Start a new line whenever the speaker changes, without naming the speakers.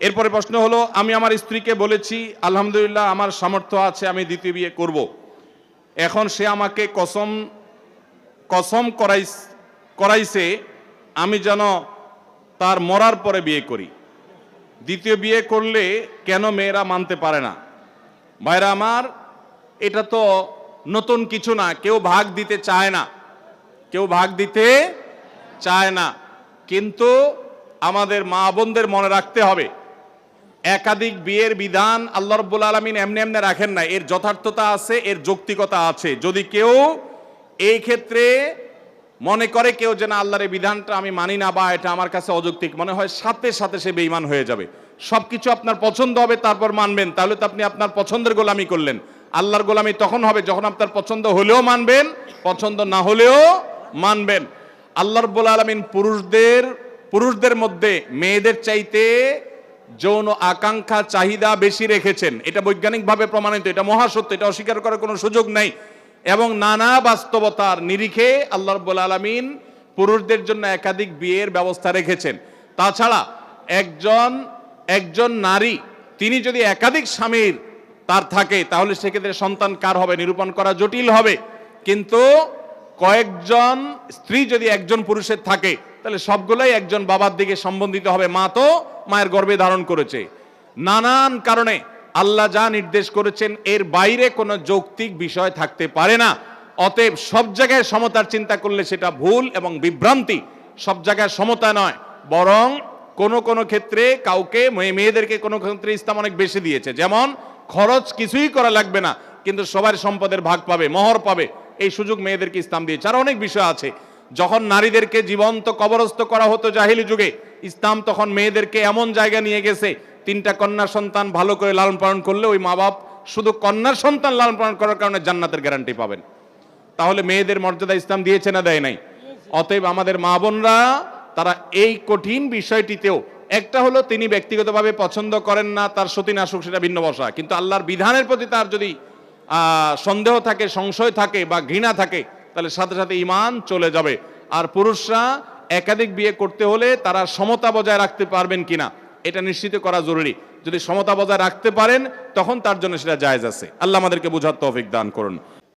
এরপরে প্রশ্ন হলো, আমি আমার স্ত্রীকে বলেছি, আলহামদুলিল্লাহ, আমার সামর্থ্য আছে, আমি দ্বিতীয় বিয়ে করব। এখন সে আমাকে কসম কসম করাই করাইছে, আমি যেন তার মরার পরে বিয়ে করি। দ্বিতীয় বিয়ে করলে কেন মেয়েরা মানতে পারে না? ভাইরা আমার, এটা তো নতুন কিছু না, কেউ ভাগ দিতে চায় না। কেউ ভাগ দিতে চায় না। কিন্তু আমাদের মা বোনদের মনে রাখতে হবে একাধিক বিয়ের বিধান আল্লাহ রব্বুল আলমিন এমনি এমনি রাখেন না। এর যথার্থতা আছে, এর যৌক্তিকতা আছে। যদি কেউ এই ক্ষেত্রে মনে করে কেউ যে, না, আল্লাহর এই বিধানটা আমি মানি না বা এটা আমার কাছে অযৌক্তিক, মনে হয় সাথে সাথে সে বেইমান হয়ে যাবে। সব কিছু আপনার পছন্দ হবে, তারপর মানবেন। তাহলে তো আপনি আপনার পছন্দের গোলামি করলেন। আল্লাহর গোলামি তখন হবে যখন আপনার পছন্দ হলেও মানবেন, পছন্দ না হলেও মানবেন। আল্লাহ রব্বুল আলমিন পুরুষদের পুরুষদের মধ্যে মেয়েদের চাইতে যৌন আকাঙ্ক্ষা চাহিদা বেশি রেখেছেন। এটা বৈজ্ঞানিকভাবে প্রমাণিত, এটা মহাসত্য এটা অস্বীকার করার কোনো সুযোগ নেই। এবং নানা বাস্তবতার নিরিখে আল্লাহ রব্বুল আলমিন পুরুষদের জন্য একাধিক বিয়ের ব্যবস্থা রেখেছেন। তাছাড়া একজন একজন নারী, তিনি যদি একাধিক স্বামীর তার থাকে, তাহলে সেক্ষেত্রে সন্তান কার হবে? নিরূপণ করা জটিল হবে। কিন্তু কয়েকজন স্ত্রী যদি একজন পুরুষের থাকে, তাহলে সবগুলোই একজন বাবার দিকে সম্বন্ধিত হবে। মা তো মায়ের গর্ভে ধারণ করেছে। নানান কারণে আল্লাহ যা নির্দেশ করেছেন, এর বাইরে কোনো যৌক্তিক বিষয় থাকতে পারে না। অতএব সব জায়গায় সমতার চিন্তা করলে সেটা ভুল এবং বিভ্রান্তি। সব জায়গায় সমতা নয়, বরং কোন কোন ক্ষেত্রে কাউকে, মেয়ে- মেয়েদেরকে কোনো ক্ষেত্রে ইসলাম অনেক বেশি দিয়েছে। যেমন, খরচ কিছুই করা লাগবে না, কিন্তু সবার সম্পদের ভাগ পাবে, মহর পাবে। এই সুযোগ মেয়েদেরকে ইসলাম দিয়েছে। আর অনেক বিষয় আছে। যখন নারীদেরকে জীবন্ত কবরস্থ করা হতো জাহিলি যুগে, ইসলাম তখন মেয়েদেরকে এমন জায়গা নিয়ে গেছে, তিনটা কন্যা সন্তান ভালো করে লালন পালন করলে ওই মা বাপ শুধু কন্যার সন্তান লালন পালন করার কারণে জান্নাতের গ্যারান্টি পাবেন। তাহলে মেয়েদের মর্যাদা ইসলাম দিয়েছে না দেয় নাই? অতএব আমাদের মা বোনরা তারা এই কঠিন বিষয়টিতেও, একটা হলো তিনি ব্যক্তিগতভাবে পছন্দ করেন না, তার সতী নাশুক সেটা ভিন্ন বসা। কিন্তু আল্লাহর বিধানের প্রতি তার যদি সন্দেহ থাকে, সংশয় থাকে বা ঘৃণা থাকে, তাহলে সাথে সাথে ইমান চলে যাবে। আর পুরুষরা একাধিক বিয়ে করতে হলে তারা সমতা বজায় রাখতে পারবেন কিনা, এটা নিশ্চিত করা জরুরি। যদি সমতা বজায় রাখতে পারেন, তখন তার জন্য সেটা জায়জ আছে। আল্লাহ আমাদেরকে বোঝার তৌফিক দান করুন।